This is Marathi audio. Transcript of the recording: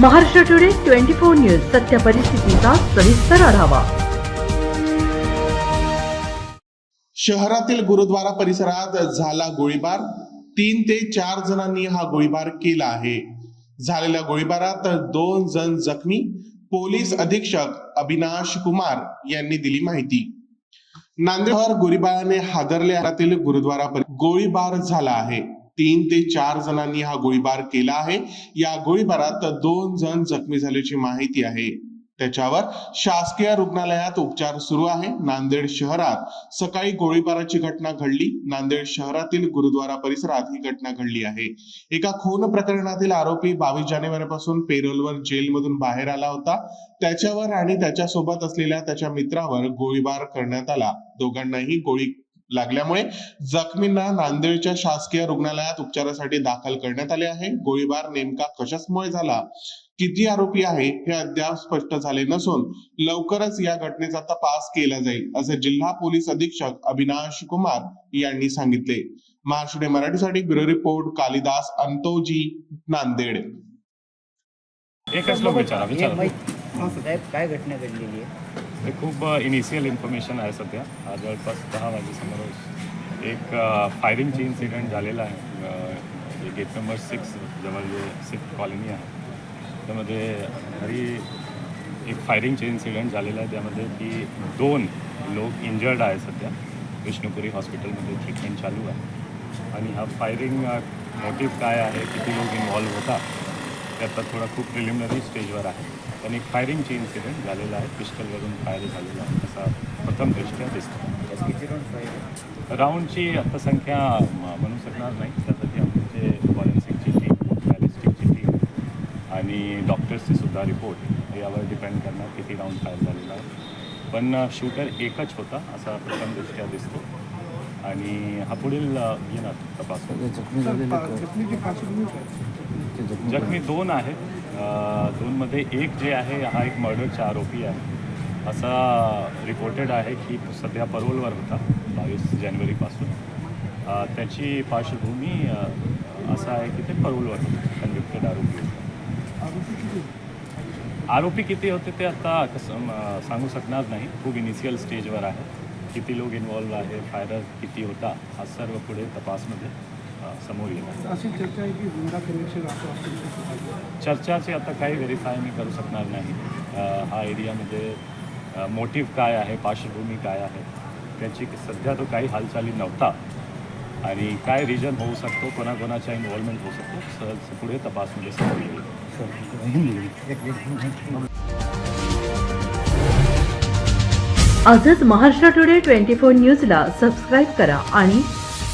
Maharashtra today twenty four news सत्य परिस्थितीचा सविस्तर आढावा. शहरातील गुरुद्वारा परिसरात झाला गोळीबार. तीन ते चार जणांनी हा गोळीबार केला आहे. झालेल्या गोळीबारात दोन जण जखमी. पोलीस अधीक्षक अविनाश कुमार यांनी दिली माहिती. नांदेड गोळीबाराने हादरले. गुरुद्वारा गोळीबार झाला आहे. तीन ते चार जणांनी हा गोळीबार केला आहे. या गोळीबारात दोन जण जखमी झाल्याची माहिती आहे. त्याच्यावर शासकीय रुग्णालयात उपचार सुरू आहे. नांदेड शहरात सकाळी गोळीबाराची घटना घडली. नांदेड शहरातील गुरुद्वारा परिसरात ही घटना घडली आहे. एका खून प्रकरणातील आरोपी बावीस जानेवारीपासून पेरोलवर जेलमधून बाहेर आला होता. त्याच्यावर आणि त्याच्यासोबत असलेल्या त्याच्या मित्रावर गोळीबार करण्यात आला. दोघांनाही गोळी लागल्यामुळे जखमींना नांदेडच्या शासकीय रुग्णालयात उपचारासाठी दाखल करण्यात आले आहे. गोळीबार नेमका कशामुळे झाला? किती आरोपी आहे? हे अद्याप स्पष्ट झाले नसून लवकरच या घटनेचा तपास केला जाईल असे जिल्हा पोलीस अधीक्षक अविनाश कुमार यांनी सांगितले. महाराष्ट्र मराठीसाठी ब्युरो रिपोर्ट कालिदास अंतोजी नांदेड. एकच लोक विचारा साहेब काय घटना घडलेली आहे? ते खूप इनिशियल इन्फॉर्मेशन आहे सध्या. आज जवळपास दहा वाजेसमोर एक फायरिंगची इन्सिडेंट झालेला आहे. जे गेट नंबर सिक्स जवळ जे सिक्स कॉलनी आहे. त्यामध्ये घरी एक फायरिंगचे इन्सिडेंट झालेला आहे. त्यामध्ये की दोन लोक इंजर्ड आहे सध्या. विष्णुपुरी हॉस्पिटलमध्ये ट्रीटमेंट चालू आहे. आणि हा फायरिंग मोटिव्ह काय आहे? किती लोक इन्वॉल्व्ह होता ते आता थोडा खूप प्रिलिमिनरी स्टेजवर आहे. पण एक फायरिंगची इन्सिडेंट झालेला आहे. पिस्टलवरून फायर झालेला आहे. असा प्रथम दृष्ट्या दिसतो राऊंडची आता संख्या म्हणू शकणार नाही. त्यासाठी आमचे फॉरेन्सिकची टीम बॅलिस्टिकची टीम आणि डॉक्टर्सचे सुद्धा रिपोर्ट यावर डिपेंड करणार किती राऊंड फायर झालेला आहे. पण शूटर एकच होता असा प्रथम दृष्ट्या दिसतो. आणि हा पुढील येणार तपास जखमी दोन आहेत. दोनमध्ये एक जे आहे हा एक मर्डरचा आरोपी आहे. असा रिपोर्टेड आहे की सध्या परोलवर होता बावीस जानेवारीपासून त्याची पार्श्वभूमी असा आहे की ते परोलवर होते कन्व्हिक्टेड आरोपी होते. आरोपी किती होते? ते आता कसं सांगू शकणार नाही. खूप इनिशियल स्टेजवर आहे. किती लोक इन्वॉल्व आहे फायरर किती होता हा सर्व पुढे तपासमध्ये. समोर येणार अशी चर्चा आहे की हुंडा कनेक्शन असं असेल चर्चाचे आता काही व्हेरीफाय मी करू शकणार नाही. हा एरियामध्ये मोटिव्ह काय आहे पार्श्वभूमी काय आहे त्याची सध्या तो काही हालचाली नव्हता. आणि काय रिजन होऊ शकतो कोणाकोणाचा इन्व्हॉल्वमेंट होऊ शकतो सहज पुढे तपासमध्ये समोर येईल. आजच महाराष्ट्र टुडे ट्वेंटी फोर न्यूजला सबस्क्राईब करा आणि